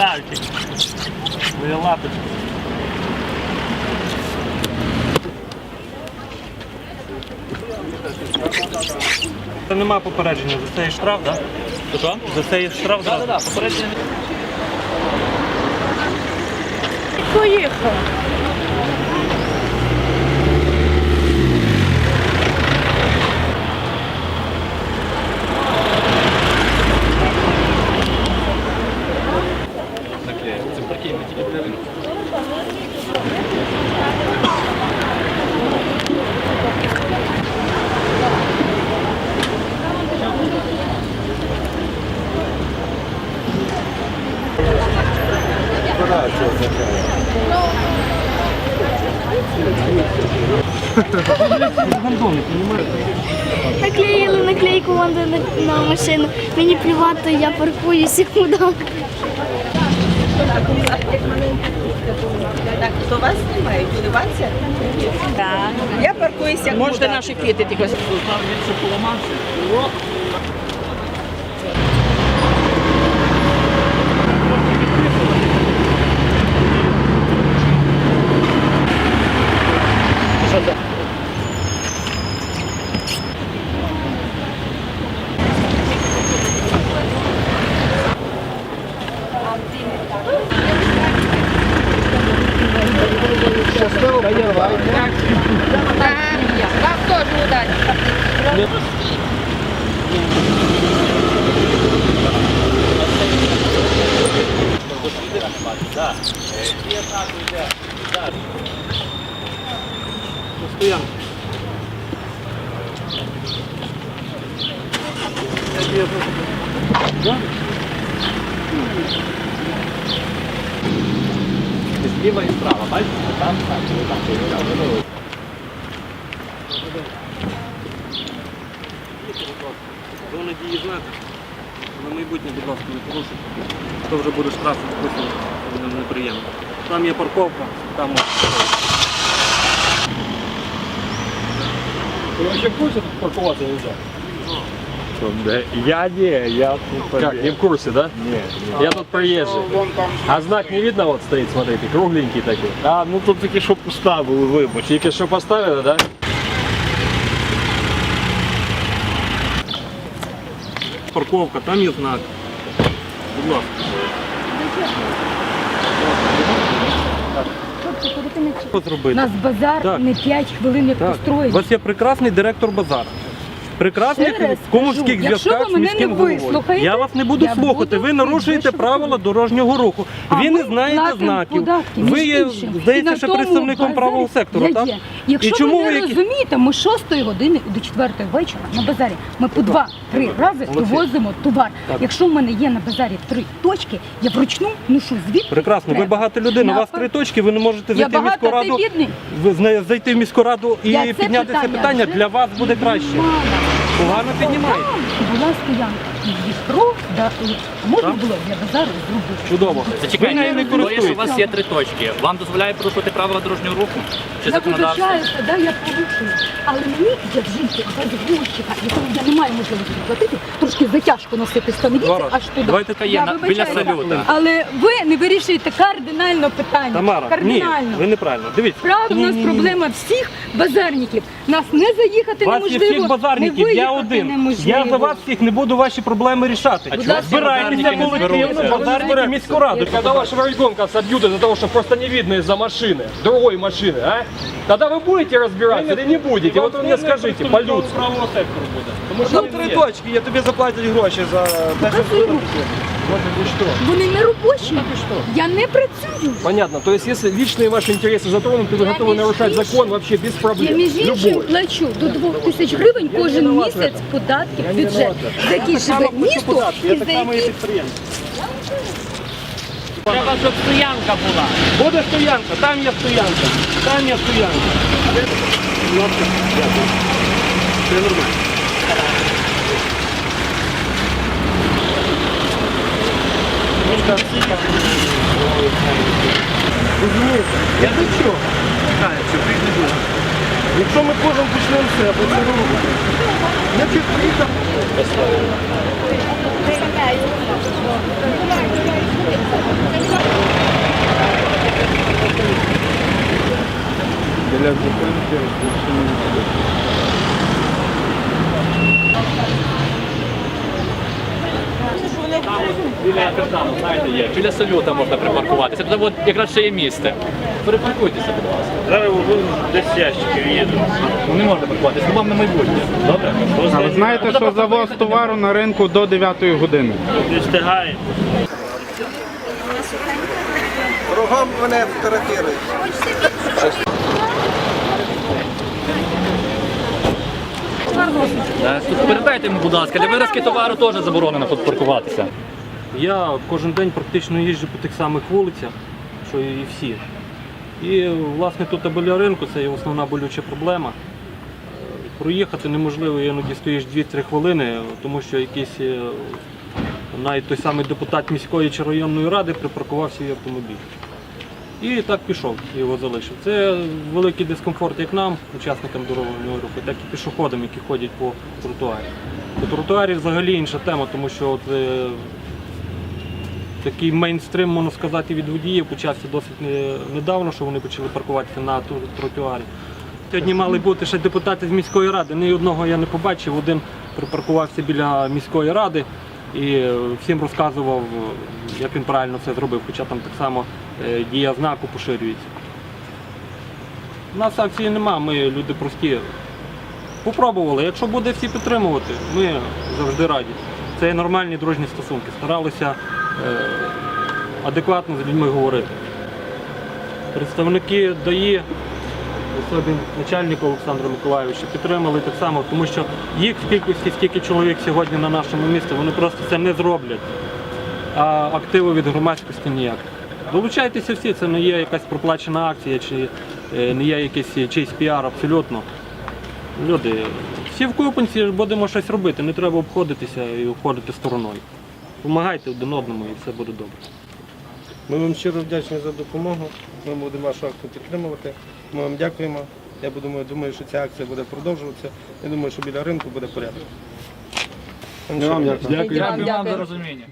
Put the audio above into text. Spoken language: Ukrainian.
Красавчик. Моя лапочка. Це нема попередження, за це є штраф, так? Да? Що? За це є штраф, Так, так? так, так, попередження. Поїхав. Наклеїли наклейку на, машину. Мені плювати, я паркуюся куди. Так, хто вас знімає? Будуватися? Так. Я паркуюся Можете наші квіти тільки. Там він поламався. Вам теж удачі. Стоянка. Зліва і справа, бачите? Там, там, там, там. Зона дії знака. На майбутнє, будь ласка, не порушуйте. То вже буде штраф неприємно. Там є парковка, там Ты вообще в курсе тут парковаться нельзя? Да, Я не, я тут Как, не в курсе, да? Не, Я тут проезжий. А знак не видно вот стоит, смотрите, кругленький такой. А, ну тут таки, щоб поставили, вибач. Тільки що поставили, да? парковка, там є знак. Будь ласка. Зробити? У нас базар Так. не 5 хвилин як Так. У вас є прекрасний директор базару. Прекрасний Ще раз в кажу, якщо зв'язках ви з мене міським не головою. вислухаєте, Я вас не буду я слухати. буду Ви нарушуєте правила дорожнього руху. А Ви не ми знаєте платимо знаків. податки, Ви є, іншим. І здається, на ще тому представником базарі правого сектору, я так? є. Якщо І чому ви ви не які- розумієте, ми з 6 години до 4 вечора на базарі. Ми по два-три рази Молодці. довозимо товар. Якщо в мене є на базарі три точки, я вручну ношу звідки Прекрасно, ви багато людей, у вас три точки, ви не можете Я зайти в міську багато, ти раду. бідний. Ви зна- зайти в міську раду і Я це підняти це питання вже для вас буде краще. піднімала. Погано піднімаєте. Була стоянка. І Дніпро, да, можна було для базару зробити. Чудово. Зачекайте, Ви нею не то є, що у вас є три точки. Вам дозволяє порушувати правила дорожнього руху? Чи Я законодавство? вибачаюся, да, я порушую. Але мені, як жінки, без гонщика, якому я не маю можливості платити, трошки затяжко носити становіться аж туди. Давайте Така є Я на- вибачаюся. біля салюта. Але ви не вирішуєте кардинально питання. Тамара, ні, кардинально. ви неправильно. Дивіться. Правда, у нас проблема всіх базарників. Нас не заїхати вас є неможливо, всіх базарників, не я виїхати один. неможливо. Я за вас всіх не буду ваші проблеми рішати. А чого всі Збирайтеся базарники не колективно, зберуться? базарники міську раду. Когда вашего ребенка собьют из-за того, что просто не видно из-за машины, другой машины, а? Тогда вы будете разбираться или не будете? Вот вы мне скажите, по-людски. правого сектору буде. Тому що Там три точки, я тобі заплатять гроші за те, що ти Вони не робочі. Я не працюю. Понятно. То есть, если личные ваши интересы затронуты, вы Я готовы між нарушать іншим- закон вообще без Я проблем. між іншим Любой. плачу до 2 тисяч гривень кожен місяць податків в бюджет, за який живе місто і за який Треба, щоб стоянка була. Буде стоянка, там є стоянка, там є стоянка. Будь ласка, Картошка всіка. Розумієте? Я до чого? Питається, прийде. Якщо ми кожен почнемо все, або це. Я чуть приїхав. Для зупинки розміщення. Біля Картану, знаєте, є. Біля салюта можна припаркуватися. Тут от якраз ще є місце. Перепаркуйтеся, будь ласка. Зараз десь ящиків їду. Ну не можна паркуватися, ну вам на майбутнє. Добре? А ви знаєте, що завоз товару на ринку до 9 години? Не встигає. Кругом мене. Так, тут Передайте йому, будь ласка, для виразки товару теж заборонено тут паркуватися. Я кожен день практично їжджу по тих самих вулицях, що і всі. І власне тут біля ринку це є основна болюча проблема. Е, Проїхати неможливо, іноді стоїш 2-3 хвилини, тому що якийсь е, навіть той самий депутат міської чи районної ради припаркував свій автомобіль. І так пішов, його залишив. Це великий дискомфорт як нам, учасникам дорожнього руху, так і пішоходам, які ходять по тротуарі. По тротуарі взагалі інша тема, тому що от, е, такий мейнстрим, можна сказати, від водіїв почався досить недавно, що вони почали паркуватися на ту- тротуарі. Сьогодні мали бути ще депутати з міської ради. Ні одного я не побачив. Один припаркувався біля міської ради і е, всім розказував, е, як він правильно це зробив, хоча там так само е, дія знаку поширюється. У нас акції нема, ми люди прості. Попробували. Якщо буде всі підтримувати, ми завжди раді. Це нормальні дружні стосунки. Старалися адекватно з людьми говорити. Представники ДАІ, особі начальника Олександра Миколайовича, підтримали так само, тому що їх в кількості стільки чоловік сьогодні на нашому місті, вони просто це не зроблять. А активу від громадськості ніяк. Долучайтеся всі, це не є якась проплачена акція, чи е, не є якийсь чийсь піар абсолютно. Люди, всі в купинці будемо щось робити, не треба обходитися і обходити стороною. Помагайте один одному і все буде добре. Ми вам щиро вдячні за допомогу. Ми будемо вашу акцію підтримувати. Ми вам дякуємо. Я думаю, думаю, що ця акція буде продовжуватися. Я думаю, що біля ринку буде порядок. Дякую. Дякую вам за розуміння.